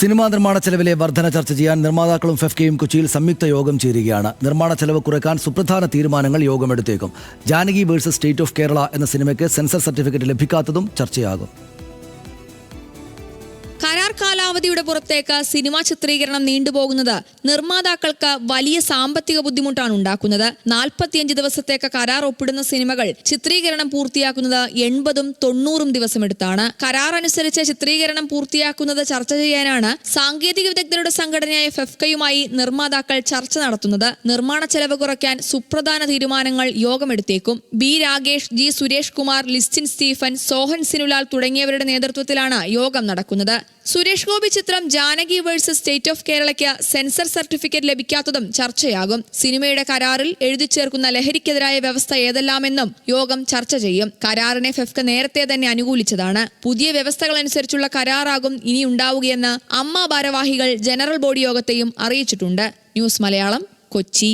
Cinema നിർമ്മാണ ചെലവിലെ വർധന ചർച്ച ചെയ്യാൻ നിർമ്മാതാക്കളും ഫെഫ്കയും കൊച്ചിയിൽ സംയുക്ത യോഗം ചേരുകയാണ്. നിർമ്മാണ ചെലവ് കുറയ്ക്കാൻ സുപ്രധാന തീരുമാനങ്ങൾ യോഗമെടുത്തേക്കും. Janaki versus state of Kerala എന്ന സിനിമയ്ക്ക് സെൻസർ സർട്ടിഫിക്കറ്റ് ലഭിക്കാത്തതും ചർച്ചയാകും. കരാർ കാലാവധിയുടെ പുറത്തേക്ക് സിനിമാ ചിത്രീകരണം നീണ്ടുപോകുന്നത് നിർമ്മാതാക്കൾക്ക് വലിയ സാമ്പത്തിക ബുദ്ധിമുട്ടാണ് ഉണ്ടാക്കുന്നത്. നാൽപ്പത്തിയഞ്ച് ദിവസത്തേക്ക് കരാർ ഒപ്പിടുന്ന സിനിമകൾ ചിത്രീകരണം പൂർത്തിയാക്കുന്നത് എൺപതും തൊണ്ണൂറും ദിവസമെടുത്താണ് കരാർ അനുസരിച്ച് ചിത്രീകരണം പൂർത്തിയാക്കുന്നത് ചർച്ച ചെയ്യാനാണ് സാങ്കേതിക വിദഗ്ധരുടെ സംഘടനയായ ഫെഫ്കയുമായി നിർമ്മാതാക്കൾ ചർച്ച നടത്തുന്നത്. നിർമ്മാണ ചെലവ് കുറയ്ക്കാൻ സുപ്രധാന തീരുമാനങ്ങൾ യോഗമെടുത്തേക്കും. B Ragesh G Suresh Kumar Listin Stephen Sohan Sinulal തുടങ്ങിയവരുടെ നേതൃത്വത്തിലാണ് യോഗം നടക്കുന്നത്. സുരേഷ് ഗോപി ചിത്രം ജാനകി വേഴ്സസ് സ്റ്റേറ്റ് ഓഫ് കേരളയ്ക്ക് സെൻസർ സർട്ടിഫിക്കറ്റ് ലഭിക്കാത്തതും ചർച്ചയാകും. സിനിമയുടെ കരാറിൽ എഴുതി ചേർക്കുന്ന ലഹരിക്കെതിരായ വ്യവസ്ഥ ഏതെല്ലാമെന്നും യോഗം ചർച്ച ചെയ്യും. കരാറിനെ ഫെഫ്ക നേരത്തെ തന്നെ അനുകൂലിച്ചതാണ്. പുതിയ വ്യവസ്ഥകൾ അനുസരിച്ചുള്ള കരാറാകും ഇനി ഉണ്ടാവുകയെന്ന് അമ്മ ഭാരവാഹികൾ ജനറൽ ബോഡി യോഗത്തെയും അറിയിച്ചിട്ടുണ്ട്. ന്യൂസ് മലയാളം കൊച്ചി.